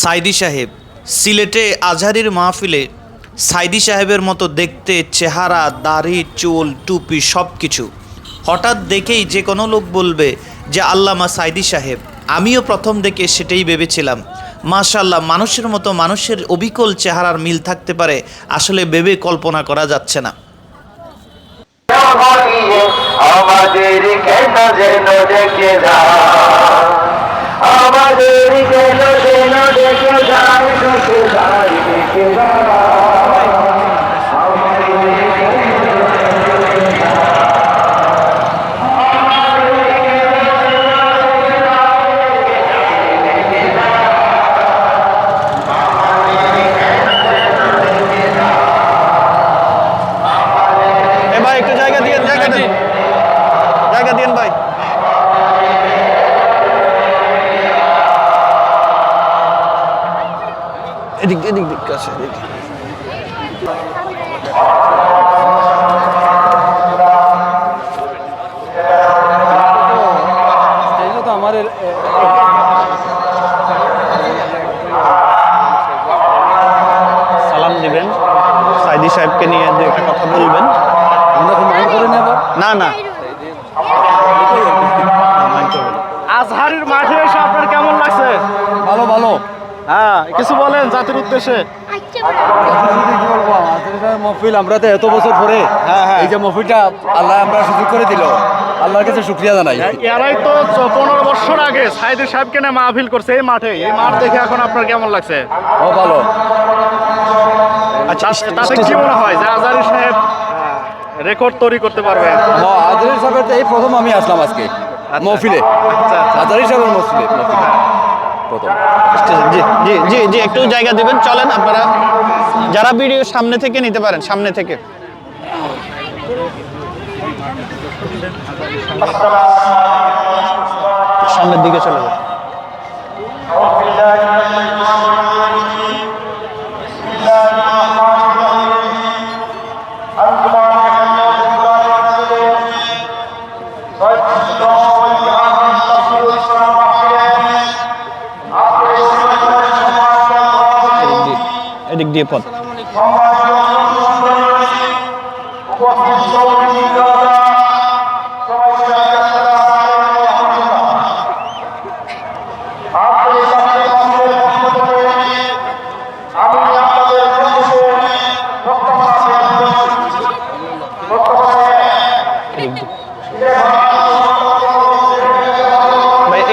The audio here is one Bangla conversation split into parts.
সাইদি সাহেব, সিলেটে আজহারির মাহফিলে সাইদি সাহেবের মতো দেখতে চেহারা, দাড়ি, চুল, টুপি সব কিছু হঠাৎ দেখেই যে কোনো লোক বলবে যে, আল্লামা সাইদি সাহেব, আমিও প্রথম দেখে সেটাই ভেবেছিলাম। মাশাল্লাহ মানুষের মতো মানুষের অবিকল চেহারার মিল থাকতে পারে, আসলে ভেবে কল্পনা করা যাচ্ছে না। আমাদের কেন যেন ডেকে যায় আমাদের কেন যেন ডেকে যায় ডেকে যায় ডেকে যায় আমাদের কেন এ ভাই একটু জায়গা দিয়ে জায়গা দিন জায়গা দিন ভাই এদিক এদিক দিক কাছে এদিক। তো আমার সালাম দিবেন। সাইদি সাহেবকে নিয়ে দু একটা কথা বলবেন। আমরা কি মাইন্ড করে নেব। না না। আজহারের মাঠে এসে আপনার কেমন লাগছে? ভালো ভালো। হ্যাঁ কিছু বলেন জাতির উদ্দেশ্যে। মহফিল আমরা তো এত বছর পরে হ্যাঁ, হ্যাঁ। এই যে মহফিলটা আল্লাহ আমরা সুযোগ করে দিল। আল্লাহর কাছে শুক্রিয়া জানাই। এরাই তো পনেরো বছর আগে সাহেবকে নিয়ে মাহফিল করছে এই মাঠে। এই মাঠ দেখে এখন আপনার কেমন লাগছে? ও ভালো। আচ্ছা তাতে কি মনে হয় যে আজহারি সাহেব রেকর্ড তৈরি করতে পারবে? হ্যাঁ আজহারি সাহেবের এই প্রথম আমি আসলাম আজকে। মহফিলে আচ্ছা আচ্ছা। আজহারি সাহেবের মহফিলে প্রথম। জি জি জি জি একটু জায়গা দিবেন চলেন আপনারা। যারা ভিডিও সামনে থেকে নিতে পারেন সামনে থেকে। সামনের দিকে চলে যান। এদিক এদিক দিয়ে পথ।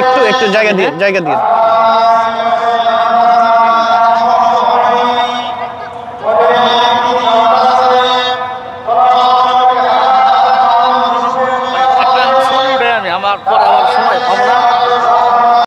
একটু একটু জায়গা দিয়ে জায়গা দিয়ে।